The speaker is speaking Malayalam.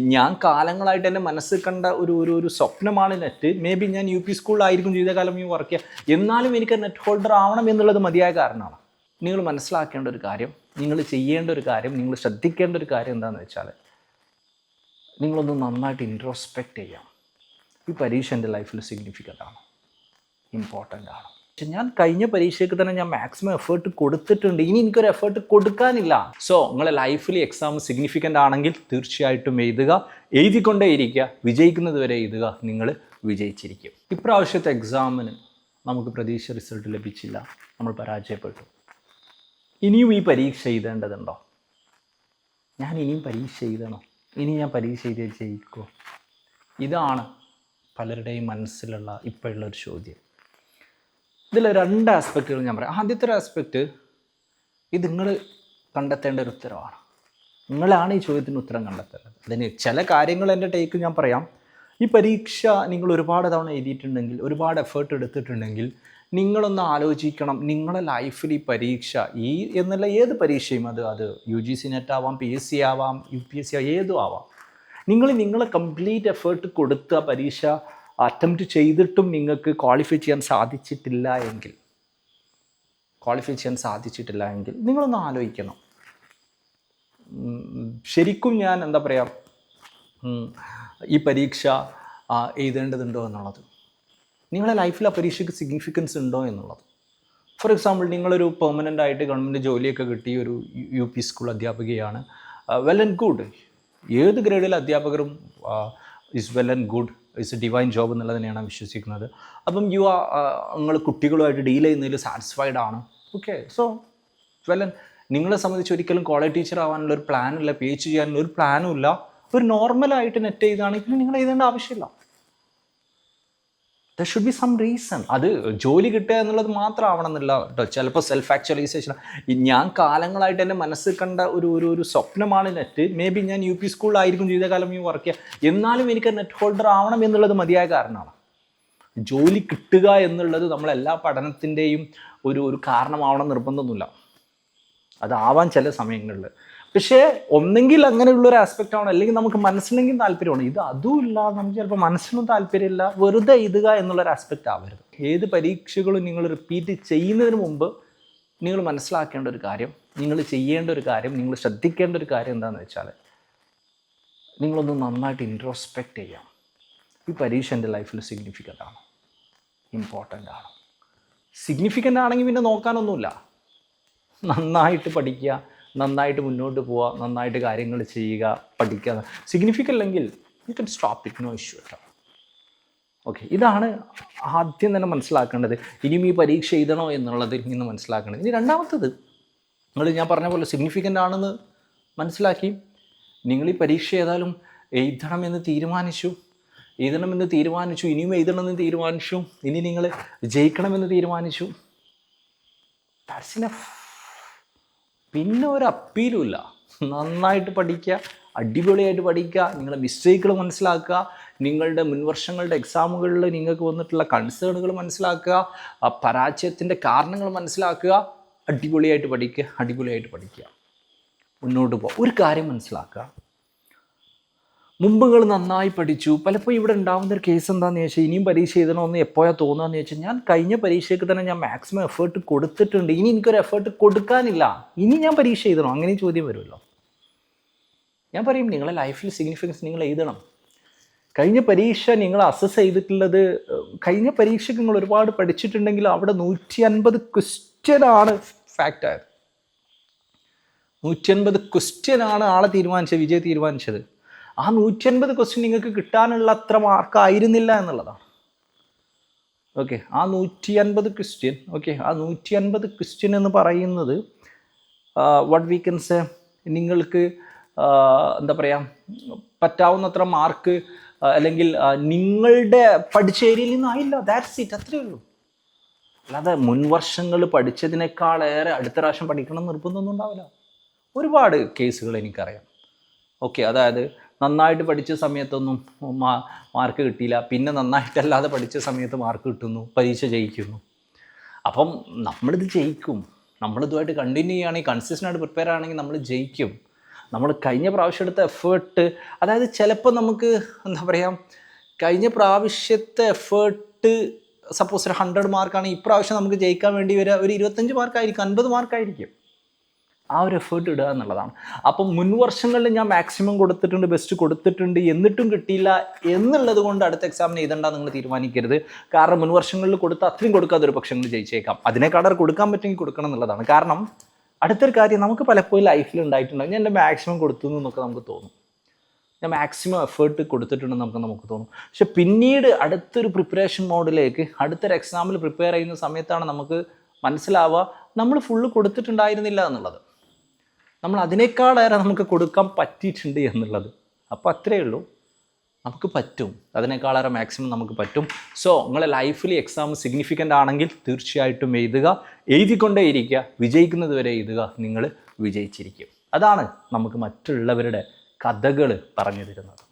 ഞാൻ കാലങ്ങളായിട്ട് എന്റെ മനസ്സിൽ കണ്ട ഒരു ഒരു ഒരു സ്വപ്നമാണ് നെറ്റ്. മേ ബി ഞാൻ യു പി സ്കൂളിലായിരിക്കും ജീവിതകാലം ഈ വർക്ക് ചെയ്യുക എന്നാലും എനിക്ക് നെറ്റ് ഹോൾഡർ ആവണം എന്നുള്ളത് മതിയായ കാരണമാണ്. നിങ്ങൾ മനസ്സിലാക്കേണ്ട ഒരു കാര്യം നിങ്ങൾ ചെയ്യേണ്ട ഒരു കാര്യം നിങ്ങൾ ശ്രദ്ധിക്കേണ്ട ഒരു കാര്യം എന്താണെന്ന് വെച്ചാൽ നിങ്ങളൊന്ന് നന്നായിട്ട് ഇൻട്രോസ്പെക്റ്റ് ചെയ്യാം. ഈ പരീക്ഷ എന്റെ ലൈഫിൽ സിഗ്നിഫിക്കന്റ് ആണ്. ഇമ്പോർട്ടന്റ് ആണ്. പക്ഷെ ഞാൻ കഴിഞ്ഞ പരീക്ഷയ്ക്ക് തന്നെ ഞാൻ മാക്സിമം എഫേർട്ട് കൊടുത്തിട്ടുണ്ട്. ഇനി എനിക്കൊരു എഫേർട്ട് കൊടുക്കാനില്ല. സോ നിങ്ങളെ ലൈഫിൽ എക്സാം സിഗ്നിഫിക്കന്റ് ആണെങ്കിൽ തീർച്ചയായിട്ടും എഴുതുക. എഴുതിക്കൊണ്ടേ ഇരിക്കുക വിജയിക്കുന്നത് വരെ എഴുതുക. നിങ്ങൾ വിജയിച്ചിരിക്കും. ഇപ്രാവശ്യത്തെ എക്സാമിന് നമുക്ക് പ്രതീക്ഷ റിസൾട്ട് ലഭിച്ചില്ല. നമ്മൾ പരാജയപ്പെട്ടു. ഇനിയും ഈ പരീക്ഷ എഴുതേണ്ടതുണ്ടോ? ഞാൻ ഇനിയും പരീക്ഷ എഴുതണോ? ഇനി ഞാൻ പരീക്ഷ എഴുതിയാൽ ജയിക്കുമോ ഇതാണ് പലരുടെയും മനസ്സിലുള്ള ഇപ്പോഴുള്ള ഒരു ചോദ്യം. ഇതിൽ രണ്ട് ആസ്പെക്റ്റുകൾ ഞാൻ പറയാം. ആദ്യത്തെ ഒരു ആസ്പെക്റ്റ് ഇത് നിങ്ങൾ കണ്ടെത്തേണ്ട ഒരു ഉത്തരവാണ്. നിങ്ങളാണ് ഈ ചോദ്യത്തിന് ഉത്തരം കണ്ടെത്തേണ്ടത്. അതിന് ചില കാര്യങ്ങൾ എന്റെ ടേക്ക് ഞാൻ പറയാം. ഈ പരീക്ഷ നിങ്ങൾ ഒരുപാട് തവണ എഴുതിയിട്ടുണ്ടെങ്കിൽ ഒരുപാട് എഫേർട്ട് എടുത്തിട്ടുണ്ടെങ്കിൽ നിങ്ങളൊന്ന് ആലോചിക്കണം നിങ്ങളുടെ ലൈഫിൽ ഈ പരീക്ഷ ഈ എന്നല്ല ഏത് പരീക്ഷയും അത് അത് യു ജി സി നെറ്റ് ആവാം പി എസ് സി ആവാം യു പി എസ് സി ആവാം ഏതും ആവാം. നിങ്ങൾ നിങ്ങളെ കംപ്ലീറ്റ് എഫേർട്ട് കൊടുത്ത പരീക്ഷ അറ്റംപ്റ്റ് ചെയ്തിട്ടും നിങ്ങൾക്ക് ക്വാളിഫൈ ചെയ്യാൻ സാധിച്ചിട്ടില്ല എങ്കിൽ ക്വാളിഫൈ ചെയ്യാൻ സാധിച്ചിട്ടില്ല എങ്കിൽ നിങ്ങളൊന്ന് ആലോചിക്കണം. ശരിക്കും ഞാൻ എന്താ പറയുക ഈ പരീക്ഷ എഴുതേണ്ടതുണ്ടോ എന്നുള്ളത്. നിങ്ങളെ ലൈഫിൽ ആ പരീക്ഷയ്ക്ക് സിഗ്നിഫിക്കൻസ് ഉണ്ടോ എന്നുള്ളത്. ഫോർ എക്സാമ്പിൾ നിങ്ങളൊരു പെർമനന്റ് ആയിട്ട് ഗവൺമെന്റ് ജോലിയൊക്കെ കിട്ടി ഒരു യു പി സ്കൂൾ അധ്യാപികയാണ്. വെൽ ആൻഡ് ഗുഡ് ഏത് ഗ്രേഡിലെ അധ്യാപകരും is well and good is a divine job എന്നുള്ളത് തന്നെയാണ് വിശ്വസിക്കുന്നത്. അപ്പം യു ആ നിങ്ങൾ കുട്ടികളുമായിട്ട് ഡീൽ ചെയ്യുന്നതിൽ സാറ്റിസ്ഫൈഡ് ആണ്? ഓക്കെ സോ വെൽ നിങ്ങളെ സംബന്ധിച്ച് ഒരിക്കലും കോളേജ് ടീച്ചർ ആവാനുള്ള ഒരു പ്ലാനില്ല പി എച്ച് ചെയ്യാനുള്ള ഒരു പ്ലാനും ഇല്ല. ഒരു നോർമലായിട്ട് നെറ്റ് ചെയ്താണെങ്കിൽ നിങ്ങൾ എഴുതേണ്ട ആവശ്യമില്ല. ഷുഡ് ബി സം റീസൺ അത് ജോലി കിട്ടുക എന്നുള്ളത് മാത്രം ആവണമെന്നില്ല കേട്ടോ. ചിലപ്പോൾ സെൽഫ് ആക്ച്വലൈസേഷൻ ഞാൻ കാലങ്ങളായിട്ട് എന്റെ മനസ്സിൽ കണ്ട ഒരു ഒരു ഒരു സ്വപ്നമാണ് നെറ്റ് മേ ബി ഞാൻ യു പി സ്കൂളിലായിരിക്കും ജീവിതകാലം ഈ വർക്ക് ചെയ്യുക എന്നാലും എനിക്ക് നെറ്റ് ഹോൾഡർ ആവണം എന്നുള്ളത് മതിയായ കാരണമാണ്. ജോലി കിട്ടുക എന്നുള്ളത് നമ്മളെല്ലാ പഠനത്തിന്റെയും ഒരു ഒരു കാരണമാവണം നിർബന്ധമൊന്നുമില്ല. അതാവാൻ ചില സമയങ്ങളിൽ പക്ഷേ ഒന്നെങ്കിൽ അങ്ങനെയുള്ള ഒരു ആസ്പെക്റ്റ് ആണ് അല്ലെങ്കിൽ നമുക്ക് മനസ്സിലെങ്കിൽ താല്പര്യമാണ്. ഇത് അതും ഇല്ല നമുക്ക് ചിലപ്പോൾ മനസ്സിനും താല്പര്യമില്ല. വെറുതെ എഴുതുക എന്നുള്ളൊരു ആസ്പെക്റ്റ് ആവരുത്. ഏത് പരീക്ഷകളും നിങ്ങൾ റിപ്പീറ്റ് ചെയ്യുന്നതിന് മുമ്പ് നിങ്ങൾ മനസ്സിലാക്കേണ്ട ഒരു കാര്യം നിങ്ങൾ ചെയ്യേണ്ട ഒരു കാര്യം നിങ്ങൾ ശ്രദ്ധിക്കേണ്ട ഒരു കാര്യം എന്താണെന്ന് വെച്ചാൽ നിങ്ങളൊന്ന് നന്നായിട്ട് ഇൻട്രോസ്പെക്റ്റ് ചെയ്യാം ഈ പരീക്ഷ എന്റെ ലൈഫിൽ സിഗ്നിഫിക്കന്റ് ആണ്. ഇമ്പോർട്ടന്റ് ആണ്. സിഗ്നിഫിക്കന്റ് ആണെങ്കിൽ പിന്നെ നോക്കാനൊന്നുമില്ല. നന്നായിട്ട് പഠിക്കുക. നന്നായിട്ട് മുന്നോട്ട് പോവുക നന്നായിട്ട് കാര്യങ്ങൾ ചെയ്യുക പഠിക്കുക. സിഗ്നിഫിക്കന്റ് അല്ലെങ്കിൽ you can stop it no issue കേട്ടോ ഓക്കെ ഇതാണ് ആദ്യം തന്നെ മനസ്സിലാക്കേണ്ടത്. ഇനിയും ഈ പരീക്ഷ എഴുതണോ എന്നുള്ളത് ഇന്ന് മനസ്സിലാക്കേണ്ടത് ഇനി രണ്ടാമത്തത് നിങ്ങൾ ഞാൻ പറഞ്ഞ പോലെ സിഗ്നിഫിക്കന്റ് ആണെന്ന് മനസ്സിലാക്കി. നിങ്ങൾ ഈ പരീക്ഷ ഏതായാലും എഴുതണമെന്ന് തീരുമാനിച്ചു. എഴുതണമെന്ന് തീരുമാനിച്ചു ഇനിയും എഴുതണമെന്ന് തീരുമാനിച്ചു. ഇനി നിങ്ങൾ ജയിക്കണമെന്ന് തീരുമാനിച്ചു. ദാറ്റ്സ് ഇനഫ് പിന്നെ ഒരു അപ്പീലും ഇല്ല നന്നായിട്ട് പഠിക്കുക അടിപൊളിയായിട്ട് പഠിക്കുക നിങ്ങളുടെ മിസ്റ്റേക്കുകൾ മനസ്സിലാക്കുക നിങ്ങളുടെ മുൻവർഷങ്ങളുടെ എക്സാമുകളിൽ നിങ്ങൾക്ക് വന്നിട്ടുള്ള കൺസേണുകൾ മനസ്സിലാക്കുക ആ പരാജയത്തിന്റെ കാരണങ്ങൾ മനസ്സിലാക്കുക അടിപൊളിയായിട്ട് പഠിക്കുക അടിപൊളിയായിട്ട് പഠിക്കുക. മുന്നോട്ട് പോകുക ഒരു കാര്യം മനസ്സിലാക്കുക. മുമ്പ് നിങ്ങൾ നന്നായി പഠിച്ചു. പലപ്പോഴും ഇവിടെ ഉണ്ടാകുന്ന ഒരു കേസ് എന്താണെന്ന് ചോദിച്ചാൽ ഇനിയും പരീക്ഷ എഴുതണമെന്ന് എപ്പോഴാണ് തോന്നുകയെന്ന് ചോദിച്ചാൽ ഞാൻ കഴിഞ്ഞ പരീക്ഷയ്ക്ക് തന്നെ ഞാൻ മാക്സിമം എഫേർട്ട് കൊടുത്തിട്ടുണ്ട്. ഇനി എനിക്കൊരു എഫേർട്ട് കൊടുക്കാനില്ല. ഇനി ഞാൻ പരീക്ഷ എഴുതണം? അങ്ങനെ ചോദ്യം വരുമല്ലോ. ഞാൻ പറയും നിങ്ങളെ ലൈഫിൽ സിഗ്നിഫിക്കൻസ് നിങ്ങൾ എഴുതണം. കഴിഞ്ഞ പരീക്ഷ നിങ്ങൾ അസസ് ചെയ്തിട്ടുള്ളത് കഴിഞ്ഞ പരീക്ഷയ്ക്ക് നിങ്ങൾ ഒരുപാട് പഠിച്ചിട്ടുണ്ടെങ്കിൽ അവിടെ നൂറ്റി അൻപത് ക്വസ്റ്റ്യനാണ് ഫാക്റ്റ് ആയത്. നൂറ്റി അൻപത് ക്വസ്റ്റ്യനാണ് ആളെ തീരുമാനിച്ചത് വിജയ് തീരുമാനിച്ചത്. ആ നൂറ്റി അൻപത് ക്വസ്റ്റ്യൻ നിങ്ങൾക്ക് കിട്ടാനുള്ള അത്ര മാർക്ക് ആയിരുന്നില്ല എന്നുള്ളതാണ്. ഓക്കെ ആ നൂറ്റി അൻപത് ക്വസ്റ്റ്യൻ ഓക്കെ ആ നൂറ്റി അൻപത് ക്വസ്റ്റ്യൻ എന്ന് പറയുന്നത് വട്ട് വി കൻ സേ നിങ്ങൾക്ക് എന്താ പറയുക പറ്റാവുന്നത്ര മാർക്ക് അല്ലെങ്കിൽ നിങ്ങളുടെ പഠിച്ച ഏരിയയിൽ നിന്നായില്ല. ദാറ്റ്സ് ഇറ്റ് അത്രയേ ഉള്ളൂ. അല്ലാതെ മുൻ വർഷങ്ങൾ പഠിച്ചതിനേക്കാളേറെ അടുത്ത പ്രാവശ്യം പഠിക്കണം നിർബന്ധമൊന്നും ഉണ്ടാവില്ല. ഒരുപാട് കേസുകൾ എനിക്കറിയാം. ഓക്കെ അതായത് നന്നായിട്ട് പഠിച്ച സമയത്തൊന്നും മാർക്ക് കിട്ടിയില്ല. പിന്നെ നന്നായിട്ടല്ലാതെ പഠിച്ച സമയത്ത് മാർക്ക് കിട്ടുന്നു പരീക്ഷ ജയിക്കുന്നു. അപ്പം നമ്മളിത് ജയിക്കും. നമ്മളിതുമായിട്ട് കണ്ടിന്യൂ ചെയ്യുകയാണെങ്കിൽ കൺസിസ്റ്റന്റ് ആയിട്ട് പ്രിപ്പയർ ആണെങ്കിൽ നമ്മൾ ജയിക്കും. നമ്മൾ കഴിഞ്ഞ പ്രാവശ്യം എടുത്ത എഫേർട്ട് അതായത് ചിലപ്പോൾ നമുക്ക് എന്താ പറയുക കഴിഞ്ഞ പ്രാവശ്യത്തെ എഫേർട്ട് സപ്പോസ് ഒരു ഹൺഡ്രഡ് മാർക്കാണ് ഇപ്രാവശ്യം നമുക്ക് ജയിക്കാൻ വേണ്ടി വരിക ഒരു ഇരുപത്തഞ്ച് മാർക്കായിരിക്കും അൻപത് മാർക്കായിരിക്കും ആ ഒരു എഫേർട്ട് ഇടുക എന്നുള്ളതാണ്. അപ്പം മുൻ വർഷങ്ങളിൽ ഞാൻ മാക്സിമം കൊടുത്തിട്ടുണ്ട് ബെസ്റ്റ് കൊടുത്തിട്ടുണ്ട് എന്നിട്ടും കിട്ടിയില്ല എന്നുള്ളത് കൊണ്ട് അടുത്ത എക്സാമിന് എഴുതണ്ട നിങ്ങൾ തീരുമാനിക്കരുത്. കാരണം മുൻവർഷങ്ങളിൽ കൊടുത്ത അത്രയും കൊടുക്കാതെ ഒരു പക്ഷേ നിങ്ങൾ ജയിച്ചേക്കാം. അതിനേക്കാളും കൊടുക്കാൻ പറ്റുമെങ്കിൽ കൊടുക്കണം എന്നുള്ളതാണ്. കാരണം അടുത്തൊരു കാര്യം നമുക്ക് പലപ്പോഴും ലൈഫിൽ ഉണ്ടായിട്ടുണ്ടാകും ഞാൻ എന്റെ മാക്സിമം കൊടുത്തു എന്നൊക്കെ നമുക്ക് തോന്നും. ഞാൻ മാക്സിമം എഫേർട്ട് കൊടുത്തിട്ടുണ്ടെന്ന് നമുക്ക് നമുക്ക് തോന്നും. പക്ഷെ പിന്നീട് അടുത്തൊരു പ്രിപ്പറേഷൻ മോഡിലേക്ക് അടുത്തൊരു എക്സാമിൽ പ്രിപ്പയർ ചെയ്യുന്ന സമയത്താണ് നമുക്ക് മനസ്സിലാവുക നമ്മൾ ഫുള്ള് കൊടുത്തിട്ടുണ്ടായിരുന്നില്ല എന്നുള്ളത്. നമ്മൾ അതിനേക്കാളേറെ നമുക്ക് കൊടുക്കാൻ പറ്റിയിട്ടുണ്ട് എന്നുള്ളത്. അപ്പോൾ അത്രയേ ഉള്ളൂ. നമുക്ക് പറ്റും. അതിനേക്കാളേറെ മാക്സിമം നമുക്ക് പറ്റും. സോ നിങ്ങളെ ലൈഫിൽ എക്സാം സിഗ്നിഫിക്കന്റ് ആണെങ്കിൽ തീർച്ചയായിട്ടും എഴുതുക. എഴുതിക്കൊണ്ടേ ഇരിക്കുക വിജയിക്കുന്നത് വരെ എഴുതുക. നിങ്ങൾ വിജയിച്ചിരിക്കും. അതാണ് നമുക്ക് മറ്റുള്ളവരുടെ കഥകൾ പറഞ്ഞു തരുന്നത്.